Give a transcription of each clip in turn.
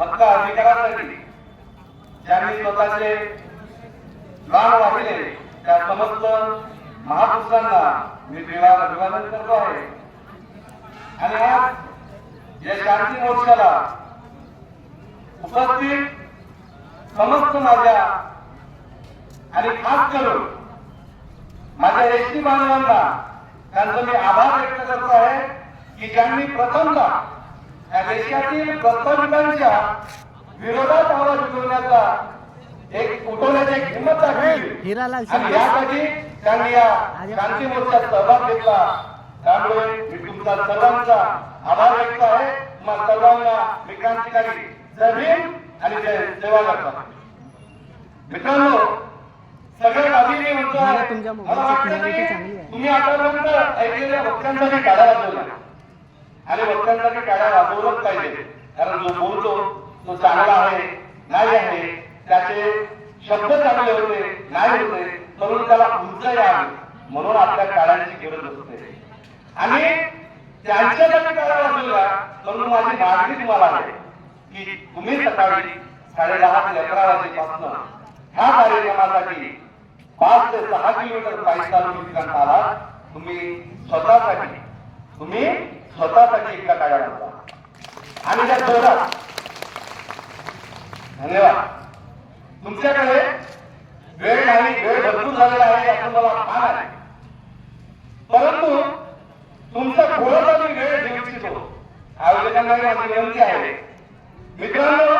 हक्क अधिकारासाठी ज्यांनी स्वतःचे प्राण वाहिले त्या समस्त महापुरुषांना मी देवा- अभिवादन करतो आहे. आणि आज या शांती मोर्चाला उपस्थित समस्त माझ्या आणि खास करून माझ्या एसटी बांधवांना त्यांचा मी आभार व्यक्त करतो आहे की ज्यांनी प्रथमता देशातील प्रस्तावितांच्या विरोधात आवाज उठवण्याचा एक उठवण्याची एक हिंमत दाखवली आणि. यासाठी त्यांनी या शांती मोर्चात सहभाग घेतला. त्यामुळे मी तुमचा सर्वांचा आभार व्यक्त आहे. तुम्हा सर्वांना मी क्रांतिकारी जय भीम आणि जय सेवा करतो मित्रांनो सगळ्यात आधी मी म्हणतो मला वाटतं. तुम्ही आतापर्यंत ऐकलेल्या वक्त्यांसाठी काढा वाजवला आणि वक्त्यांसाठी काढा वाजवलंच पाहिजे. कारण जो बोलतो तो चांगला आहे नाही आहे त्याचे शब्द चांगले होते नाही होते म्हणून त्याला उंचाई आहे म्हणून आपल्या काळाची गरज असते. आणि त्यांच्यासाठी काळा वाजवला म्हणून माझी मागणी तुम्हाला आहे की तुम्ही सकाळी साडे दहा ते अकरा वाजेपासून ह्या कार्यक्रमासाठी पाच ते सहा किलोमीटर पायी चालून आला तुम्ही स्वतःसाठी तुम्ही स्वतःसाठी एका काळ्या होता आणि त्या जोरात. धन्यवाद. तुमच्याकडे वेळ नाही वेळ भरपूर झालेला आहे याचं मला भान आहे. परंतु तुमचा थोडासा मी वेळ घेऊ इच्छितो. आयोजकांना माझी विनंती आहे. मित्रांनो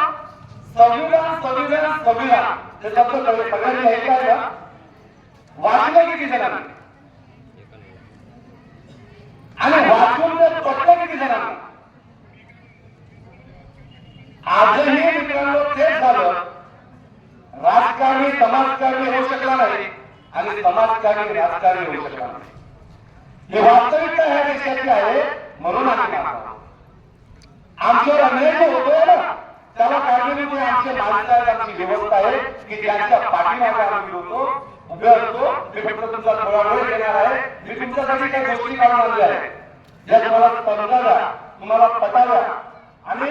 संविधान संविधान संविधान हे शब्द सगळ्यांनी ऐकायला आहे का? वाचलं किती जणांना? आणि वाचून ते पटलं किती जणांना आजही मित्रांनो तेच झालं. राजकारणी समाजकारणी होऊ शकला नाही आणि समाजकारणी राजकारणी होऊ शकला नाही. हे वास्तविकता ह्या देशाची आहे म्हणून आम्ही आमच्यावर अन्याय जो होतोय ना. त्याला कारणीभूत आमचे माणसं आहेत आमची व्यवस्था आहे की ज्यांच्या पाठीमागे आम्ही होतो उभे असतो मी फक्त तुमचा थोडा वेळ आहे. मी तुमच्यासाठी काही गोष्टी काढून आणल्या आहेत. ज्या तुम्हाला समजाव्या तुम्हाला पटाव्या आणि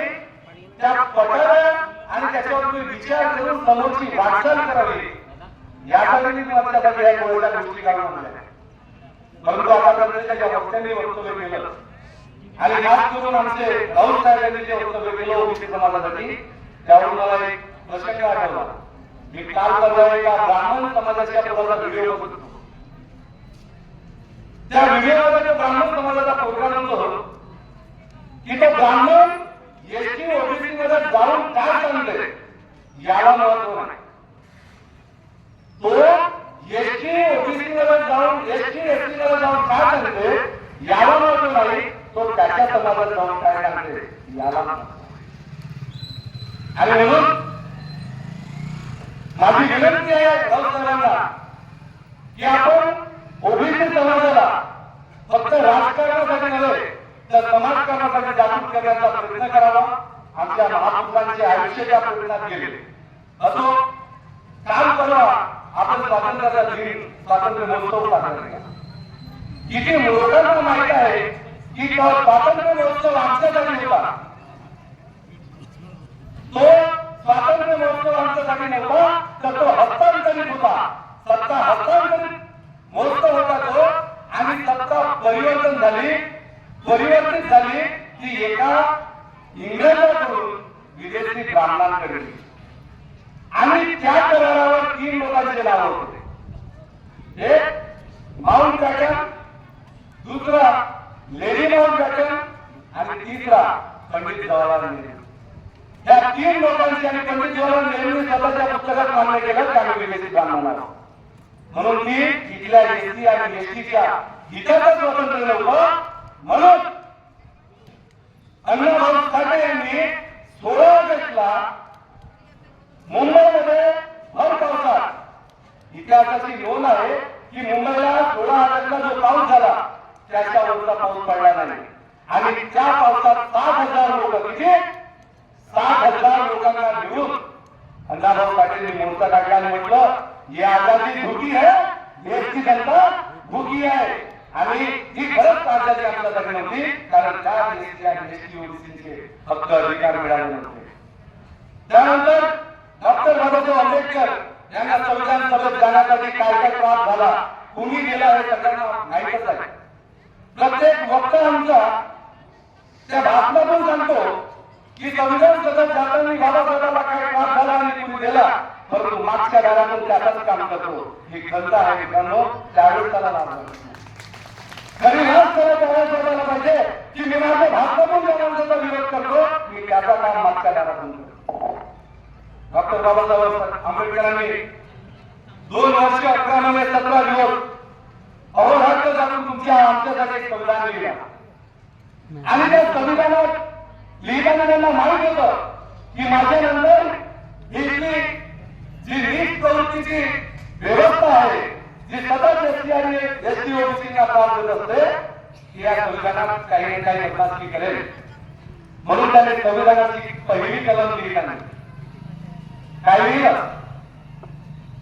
त्या पटाव्या आणि त्याच्यावर तुम्ही विचार करून समोरची वाटचाल करावी. यासाठी मी तुमच्यासाठी या गोळ्या गोष्टी काढून आणल्या परंतु आतापर्यंत ज्या वक्त्यांनी वक्तव्य केलं आणि खास करून आमचे राऊत साहेबांनी जे वक्तव्य केलं ओबीसी समाजासाठी त्यावरून मला एक प्रसंग आठवला मी काल परवा एका ब्राह्मण समाजाच्या प्रभाचा व्हिडिओ बघत होतो. त्या व्हिडिओमध्ये ब्राह्मण समाजाचा प्रोग्राम होतो की तो ब्राह्मण एसटी ओबीसी मध्ये जाऊन काय सांगतोय याला महत्त्व नाही. तो एसटी ओबीसी मध्ये जाऊन एसटी एसटी मध्ये जाऊन काय सांगते याला महत्त्व नाही. तो त्याच्या समाजात जाऊन काय सांगतोय याला महत्त्व आहे. आणि म्हणून माझी विनंती आहे राऊत साहेबांना की आपण ओबीसी समाजाला फक्त राजकारणासाठी नव्हे तर समाजकारणासाठी जागृत करण्याचा प्रयत्न करावा. आमच्या महापुरुषांचे आयुष्य त्या प्रयत्नात गेले असो काल परवा आपण स्वातंत्र्याचा दिन स्वातंत्र्य महोत्सव साजरा केला. किती लोकांना माहीत आहे की तो स्वातंत्र्य महोत्सव आमच्यासाठी होता. तो स्वातंत्र्य महोत्सव आमच्यासाठी नव्हता तर तो हस्तांतरित होता. सत्ता हस्तांतरित मोस्त होता तो. आणि सत्ता परिवर्तन झाली. परिवर्तित झाली ती एका इंग्रजाकडून विदेशी ब्राह्मणांकडे आणि त्या करारावर तीन लोकांचे नाव होते. एक माउंट बॅटन दुसरा लेडी माउंट बॅटन आणि तिसरा पंडित जवाहरलाल नेहरू. या तीन लोकांची आणि पंडित जवाहरलाल नेहरूंनी स्वतःच्या पुस्तकात मान्य केलं त्यामुळे आम्ही विदेशी ब्राह्मण म्हणून मी इथल्या एसटी आणि एसटीच्या हिताचं स्वातंत्र्य नव्हतं म्हणून अण्णाभाऊ साठे यांनी सोळा ऑगस्टला मुंबईमध्ये भर पावसात इतिहासाची नोंद आहे की मुंबईला सोळा ऑगस्टला जो पाऊस झाला त्याच्यावरचा पाऊस पडला नाही. आणि त्या पावसात सात हजार लोक किती? सात हजार लोकांना घेऊन अण्णाभाऊ पाटील मोर्चा काढला आणि म्हटलं ही आजादी भुकी आहे देशची जनता भुकी आहे. आणि ही खरंच आजादी आपल्यासाठी नव्हती कारण त्या देशाच्या एसटी ओबीसीचे हक्क अधिकार मिळाले नव्हते. त्यानंतर डॉक्टर बाबासाहेब आंबेडकर यांना संविधान सभेत जाण्यासाठी काय काय त्रास झाला कुणी गेला हे सगळ्यांना माहीतच आहे. प्रत्येक वक्ता आमचा त्या भाषणातून सांगतो की संविधान सतत जाताना बाबासाहेबांना काही त्रास झाला आणि कुणी गेला परंतु मागच्या घरातून त्याचाच काम करतो. ही खंत आहे मित्रांनो त्यावेळेस त्याला लागणार खरी हाच त्याला त्यावेळेस पाहिजे की मी माझ्या भाषणातून त्या माणसाचा विरोध करतो मी त्याचा काम मागच्या दारातून करतो डॉक्टर बाबासाहेब आंबेडकरांनी दोन वर्ष अकरा महिने सतरा दिवस अहोरात्र जाऊन तुमच्या आमच्यासाठी एक संविधान लिहिला आणि त्या संविधानात लिहिताना त्यांना माहीत होत की माझ्यानंतर इथली जी नीट प्रवृत्तीची व्यवस्था आहे जी सतत एसटी आणि एसटी ओबीसीचा त्रास देत असते की या संविधानात काही ना काही बदलाशी करेल. म्हणून त्याने संविधानाची पहिली कलम दिली त्यांनी. काय लिहिलं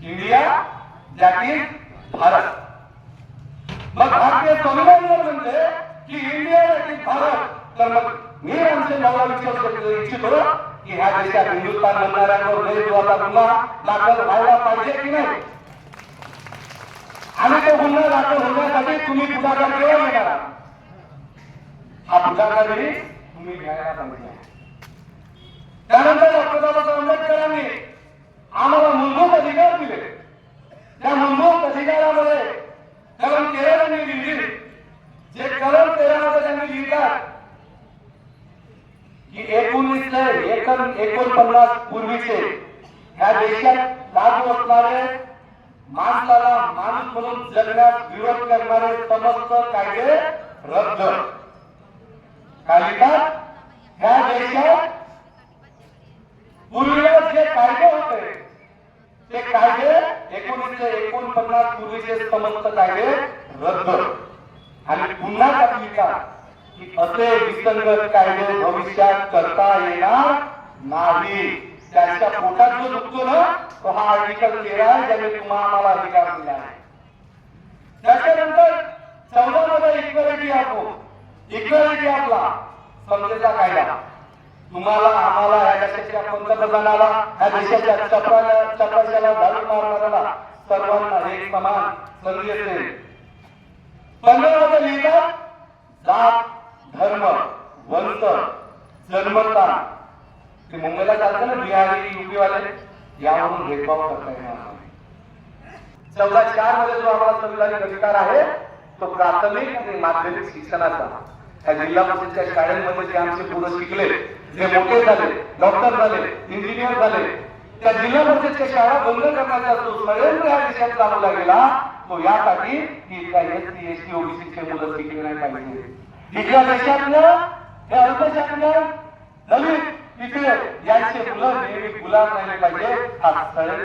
इंडिया दॅट भारत. मग भारतीय संविधान जर म्हणते की इंडिया दॅट भारत. तर मग मी म्हणजे मला विश्वास व्यक्त इच्छितो की ह्या देशात हिंदुस्थान म्हणणाऱ्यांवर देशद्रोहाचा गुन्हा दाखल व्हायला पाहिजे की नाही? आणि तो गुन्हा दाखल होण्यासाठी तुम्ही पुढाकार केव्हा घेणार हा पुढाकारही तुम्ही घ्यायला पाहिजे त्यानंतर डॉक्टर बाबासाहेब आंबेडकरांनी आम्हाला मूलभूत अधिकार दिले त्या मूलभूत अधिकारामध्ये कलम तेरा त्यांनी लिहिली जे कलम तेरा मध्ये त्यांनी लिहितात की एकोणीस एकन एकोणपन्नास पूर्वीचे ह्या देशात लागू असणारे माणसाला माणूस म्हणून जगण्यास विरोध करणारे समस्त कायदे रद्द. कालिका लिहितात ह्या देशात पूर्वीला जे कायदे होते ते कायदे एकोणीसशे एकोणपन्नास पूर्वीचे समस्त कायदे रद्द. आणि पुन्हा कालिका असे विसंगत कायदे भविष्यात करता येणार नाही. त्यांच्या पोटात जो दुखतो ना तो हा आर्टिकल तेरा आहे ज्याने तुम्हाला आम्हाला अधिकार दिला आहे त्याच्यानंतर चौदा मध्ये इक्वॅलिटी आपो इक्वॅलिटी आपला समजेचा कायदा. तुम्हाला आम्हाला या देशाच्या पंतप्रधानाला या देशाच्या चपराला चपराशाला झाडू मारणाऱ्याला सर्वांना एक समान संधी असेल. पंधरामध्ये लिहितात जात धर्म वंश जन्मता. ते मुंबईला चालतं ना बिहारी युपी वाले यावरून भेदभाव करता येणार नाही. चौदा चारमध्ये जो आम्हाला संविधानिक अधिकार आहे तो प्राथमिक आणि माध्यमिक शिक्षणाचा. त्या जिल्हा परिषदच्या शाळेमध्ये जे आमचे मुलं शिकले जे मोठे झाले डॉक्टर झाले इंजिनियर झाले त्या जिल्हा परिषदच्या शाळा बंद करण्याचा जो षडयंत्र ह्या देशात चालवला गेला तो यासाठी की त्या एस सी एस टी ओबीसीचे मुलं शिकले नाही पाहिजे. इथल्या देशातलं हे अल्पसंख्याक दलित इथे यांचे मुलं नेहमी गुलाम राहिले पाहिजे. हा षडयंत्र